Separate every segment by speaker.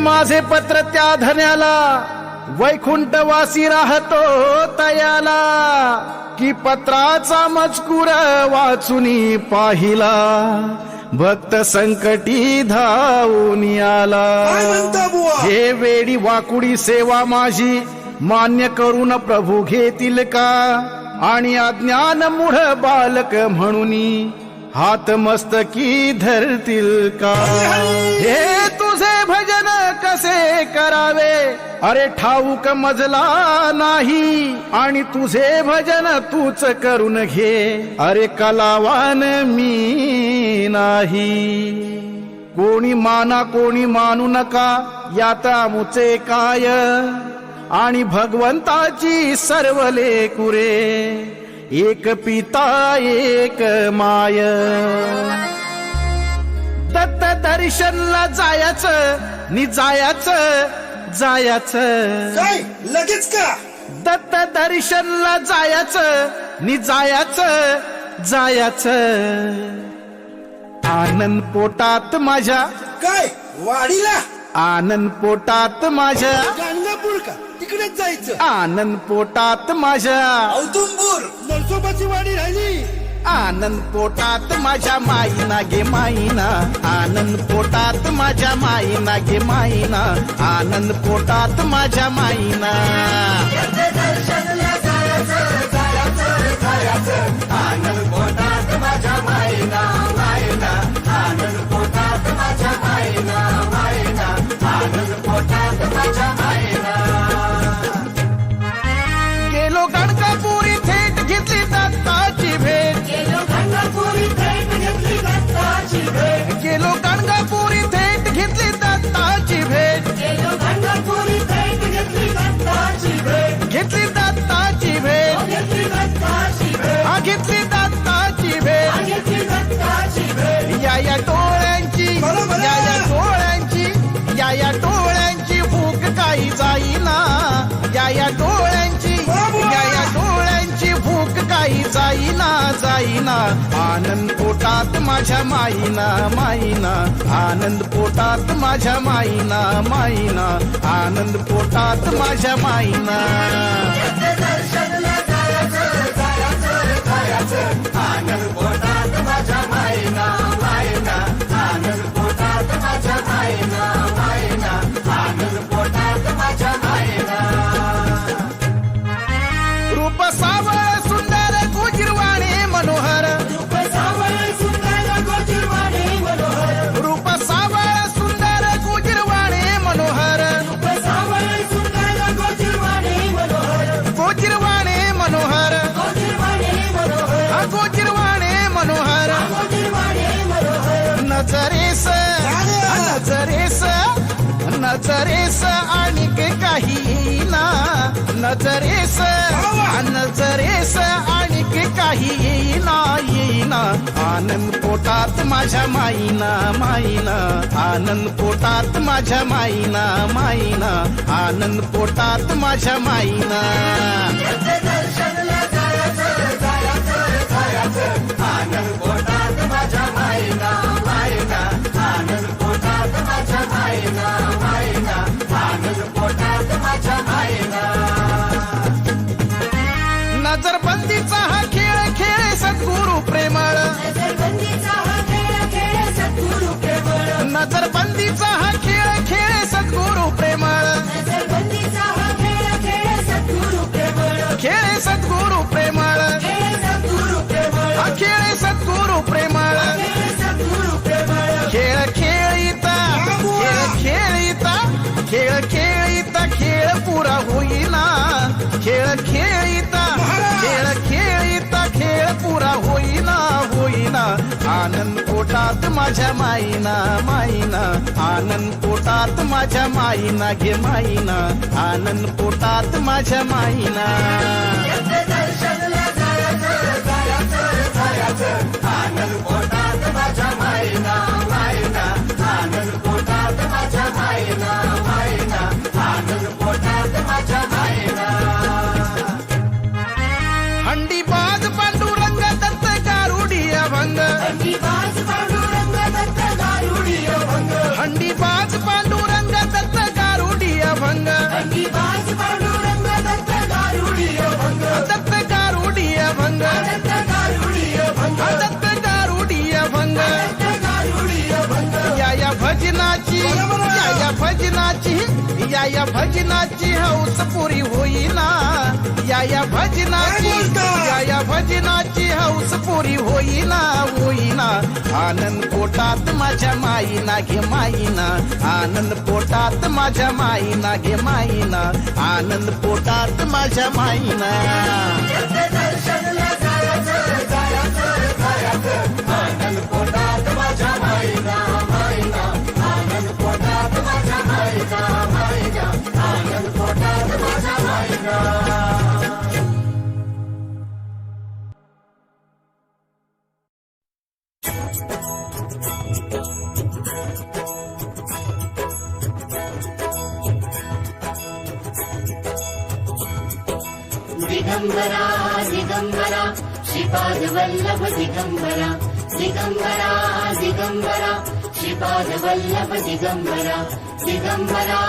Speaker 1: माझे पत्र त्या धन्याला वैकुंठवासी राहतो तयाला की पत्राचा मजकूर वाचुनी पाहिला भक्त संकटी धावून आला हे वेडी वाकुडी सेवा माझी मान्य करून प्रभू घेतील का? आणि अज्ञान मूढ बालक म्हणून हात मस्तकी धरतील का? हे तुझे भजन कसे करावे? अरे ठाऊक मजला नाही आणि तुझे भजन तूच करून घे. अरे कलावान मी नाही. कोणी माना कोणी मानू नका यात मुचे काय? आणि भगवंताची सर्व लेकुरे एक पिता एक माय. दत्त दर्शनला जायचं. नि जायचं जायचं.
Speaker 2: काय लगेच का?
Speaker 1: दत्त दर्शनला जायचं नि जायचं जायचं. आनंद पोटात माझ्या.
Speaker 2: काय? वाडीला?
Speaker 1: आनंद पोटात माझ्या.
Speaker 2: गाणगापूर का? तिकडेच जायचं.
Speaker 1: आनंद पोटात माझ्या.
Speaker 2: औदुंबूर नरसोबाची वाडी राहिली.
Speaker 1: आनंद पोटात माझ्या माईना गे माईना. आनंद पोटात माझ्या माईना गे माईना. आनंद पोटात माझ्या माईना. जाईना आनंद पोटात माझ्या माईना माईना आनंद पोटात माझ्या माईना माईना आनंद पोटात माझ्या माईना आनंद पोटात नजरेस आणि काही ना. नजरेस नजरेस आणि काही येईना येईना. आनंद पोटात माझ्या माईना माईना. आनंद पोटात माझ्या माईना माईना. आनंद पोटात माझ्या माईना. खेळ खेळ सद्गुरु प्रेमळ. खेळ सद्गुरु प्रेमळ. हा खेळ सद्गुरु प्रेमळ. खेळ खेळीता खेळ खेळीता खेळ खेळीता खेळ पुरा होईना. खेळ खेळीता खेळ खेळीता खेळ पुरा होईना होईना. आनंद पोटात माझ्या माईना माईना. आनंद पोटात माझ्या माईना घे माईना. आनंद पोटात माझ्या माईना. आनंद पोटात माझ्या माईना माईना. आनंद पोटात माझ्या माईना माईना. आनंद पोटात माझ्या माईना. हंडी या या भजनाची हौस पुरी होईना. या या भजनाची? या या भजनाची हौस पुरी होईना होईना. आनंद पोटात माझ्या माईना घे माईना. आनंद पोटात माझ्या माईना घे माईना. आनंद पोटात माझ्या माईना.
Speaker 3: दिगम्बरा दिगम्बरा श्रीपादवल्लभ दिगम्बरा दिगम्बरा दिगम्बरा श्रीपादवल्लभ दिगम्बरा दिगम्बरा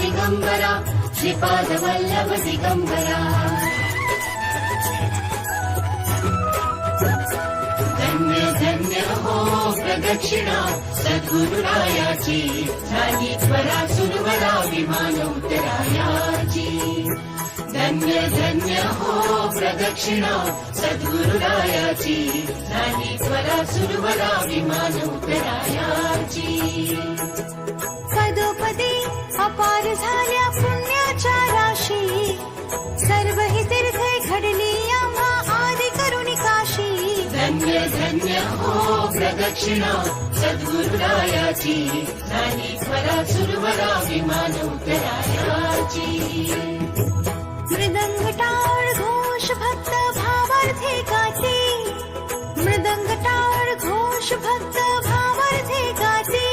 Speaker 3: दिगम्बरा श्रीपादवल्लभ दिगम्बरा धन्य धन्य हो प्रदक्षिणा सद्गुरुरायाची झाली त्वरा सुरवरा विमान उतरायाची धन्य धन्य हो प्रदक्षिणा सद्गुरुरायाची झाली त्वरा सुरवरा विमान उतरायाची
Speaker 4: पदोपदी अपार झाल्या पुण्याच्या राशी सर्व ही तीर्थे घडली आम्हा आदि करुणी काशी।
Speaker 3: धन्य धन्य हो प्रदक्षिणा सद्गुरुरायाची झाली त्वरा सुरवरा विमान
Speaker 4: टाळ घोष भक्त भावार्थे गाते मृदंग टाळ घोष भक्त भावार्थे गाते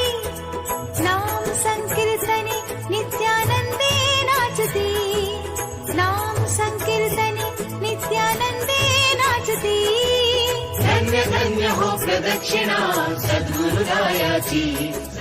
Speaker 4: नाम संकीर्तने नित्यानंदे नाचते। नाम संकीर्तने नित्यानंदे नाचते।
Speaker 3: धन्य धन्य हो प्रदक्षिणा सद्गुरुरायाची झाली त्वरा